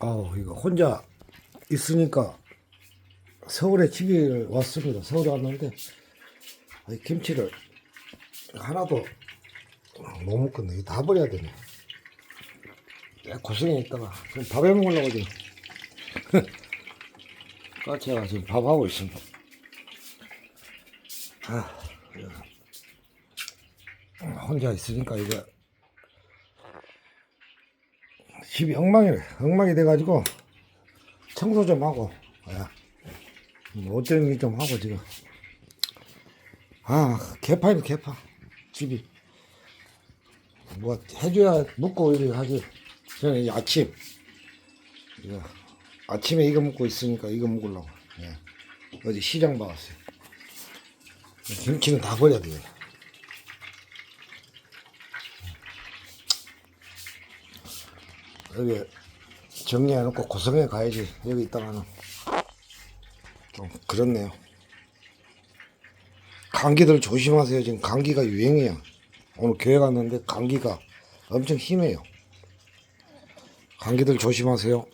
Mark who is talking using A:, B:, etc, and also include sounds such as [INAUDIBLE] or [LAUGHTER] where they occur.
A: 아우 이거 혼자 있으니까 서울에 집에 왔습니다. 서울에 왔는데 이 김치를 하나도 못 먹겠네. 다 버려야 되네. 고생해 있다가 지금 밥해 먹으려고 지금 [LAUGHS] 까치가 지금 밥하고 있습니다. 아, 혼자 있으니까 이거 집이 엉망이래. 엉망이 돼가지고 청소 좀 하고, 야, 옷 정리 좀 하고 지금. 아, 개판이 개판. 집이. 뭐 해줘야 묵고 이렇게 하지. 저는 이 아침 이거 아침에 이거 먹고 있으니까 이거 먹으려고. 예. 어제 시장 봐왔어요. 김치는 다 버려야 돼요. 여기 정리해놓고 고성에 가야지. 여기 있다가는 좀 그렇네요. 감기들 조심하세요. 지금 감기가 유행이야. 오늘 교회 갔는데 감기가 엄청 심해요. 감기들 조심하세요.